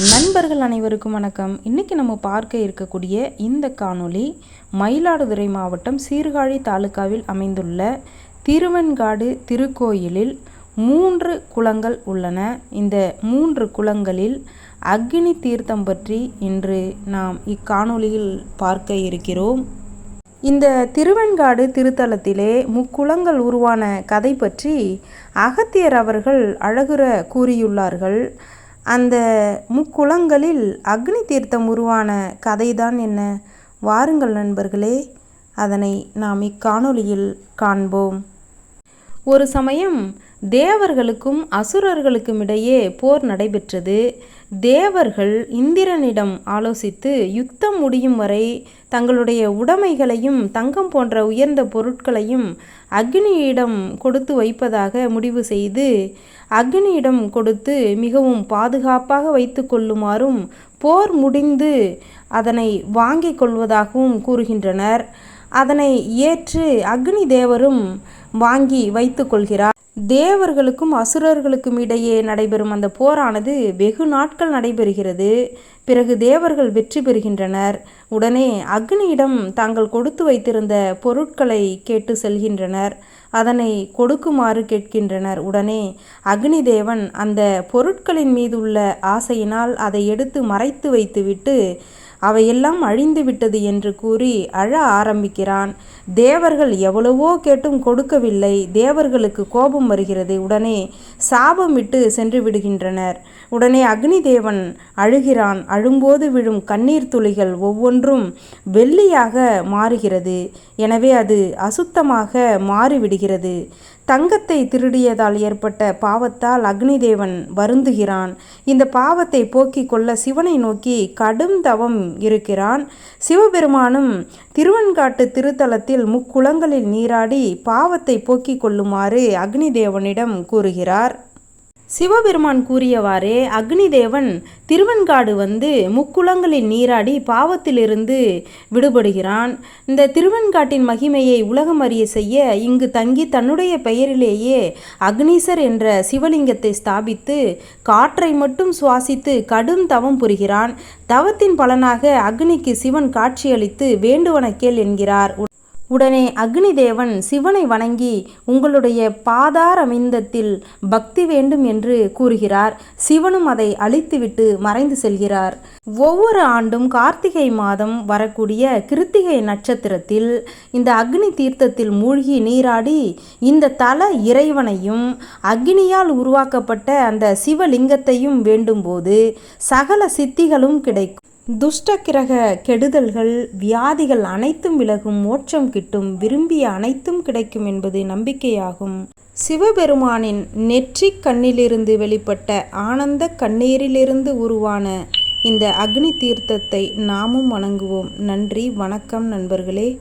நண்பர்கள் அனைவருக்கும் வணக்கம். இன்றைக்கி நம்ம பார்க்க இருக்கக்கூடிய இந்த காணொளி மயிலாடுதுறை மாவட்டம் சீர்காழி தாலுக்காவில் அமைந்துள்ள திருவெண்காடு திருக்கோயிலில் மூன்று குளங்கள் உள்ளன. இந்த மூன்று குளங்களில் அக்னி தீர்த்தம் பற்றி இன்று நாம் இக்காணொளியில் பார்க்க இருக்கிறோம். இந்த திருவெண்காடு திருத்தலத்திலே முக்குளங்கள் உருவான கதை பற்றி அகத்தியர் அவர்கள் அழகுற கூறியுள்ளார்கள். அந்த முக்குளங்களில் அக்னி தீர்த்தம் உருவான கதைதான் என்ன? வாருங்கள் நண்பர்களே அதனை நாம் இக்காணொளியில் காண்போம். ஒரு சமயம் தேவர்களுக்கும் அசுரர்களுக்கும் இடையே போர் நடைபெற்றது. தேவர்கள் இந்திரனிடம் ஆலோசித்து யுத்தம் முடியும் வரை தங்களுடைய உடைமைகளையும் தங்கம் போன்ற உயர்ந்த பொருட்களையும் அக்னியிடம் கொடுத்து வைப்பதாக முடிவு செய்து அக்னியிடம் கொடுத்து மிகவும் பாதுகாப்பாக வைத்து கொள்ளுமாறும் போர் முடிந்து அதனை வாங்கிக் கொள்வதாகவும் கூறுகின்றனர். அதனை ஏற்று அக்னி தேவரும் வாங்கி வைத்து கொள்கிறார். தேவர்களுக்கும் அசுரர்களுக்கும் இடையே நடைபெறும் அந்த போரானது வெகு நாட்கள் நடைபெறுகிறது. பிறகு தேவர்கள் வெற்றி பெறுகின்றனர். உடனே அக்னியிடம் தாங்கள் கொடுத்து வைத்திருந்த பொருட்களை கேட்டு செல்கின்றனர். அதனை கொடுக்குமாறு கேட்கின்றனர். உடனே அக்னி தேவன் அந்த பொருட்களின் மீது உள்ள ஆசையினால் அதை எடுத்து மறைத்து வைத்துவிட்டு அவையெல்லாம் அழிந்து விட்டது என்று கூறி அழ ஆரம்பிக்கிறான். தேவர்கள் எவ்வளவோ கேட்டும் கொடுக்கவில்லை. தேவர்களுக்கு கோபம் வருகிறது. உடனே சாபமிட்டு சென்று விடுகின்றனர். உடனே அக்னி தேவன் அழுகிறான். அழும்போது விழும் கண்ணீர் துளிகள் ஒவ்வொன்றும் வெள்ளியாக மாறுகிறது. எனவே அது அசுத்தமாக மாறிவிடுகிறது. தங்கத்தை திருடியதால் ஏற்பட்ட பாவத்தால் அக்னிதேவன் வருந்துகிறான். இந்த பாவத்தை போக்கிக் கொள்ள சிவனை நோக்கி கடும் தவம் இருக்கிறான். சிவபெருமானும் திருவன்காட்டு திருத்தலத்தில் முக்குளங்களில் நீராடி பாவத்தை போக்கிக் கொள்ளுமாறு அக்னிதேவனிடம் கூறுகிறார். சிவபெருமான் கூறியவாறே அக்னிதேவன் திருவெண்காடு வந்து முக்குளங்களில் நீராடி பாவத்திலிருந்து விடுபடுகிறான். இந்த திருவெண்காட்டின் மகிமையை உலகம் அறிய செய்ய இங்கு தங்கி தன்னுடைய பெயரிலேயே அக்னீசர் என்ற சிவலிங்கத்தை ஸ்தாபித்து காற்றை மட்டும் சுவாசித்து கடும் தவம் புரிகிறான். தவத்தின் பலனாக அக்னிக்கு சிவன் காட்சியளித்து வேண்டுவன கேள் என்கிறார். உடனே அக்னிதேவன் சிவனை வணங்கி உங்களுடைய பாதாரமிந்தத்தில் பக்தி வேண்டும் என்று கூறுகிறார். சிவனும் அதை அழித்துவிட்டு மறைந்து செல்கிறார். ஒவ்வொரு ஆண்டும் கார்த்திகை மாதம் வரக்கூடிய கிருத்திகை நட்சத்திரத்தில் இந்த அக்னி தீர்த்தத்தில் மூழ்கி நீராடி இந்த தல இறைவனையும் அக்னியால் உருவாக்கப்பட்ட அந்த சிவலிங்கத்தையும் வேண்டும்போது சகல சித்திகளும் கிடைக்கும். துஷ்ட கிரக கெடுதல்கள் வியாதிகள் அனைத்தும் விலகும் மோட்சம் கிட்டும் விரும்பிய அனைத்தும் கிடைக்கும் என்பது நம்பிக்கையாகும். சிவபெருமானின் நெற்றி கண்ணிலிருந்து வெளிப்பட்ட ஆனந்த கண்ணீரிலிருந்து உருவான இந்த அக்னி தீர்த்தத்தை நாமும் வணங்குவோம். நன்றி வணக்கம் நண்பர்களே.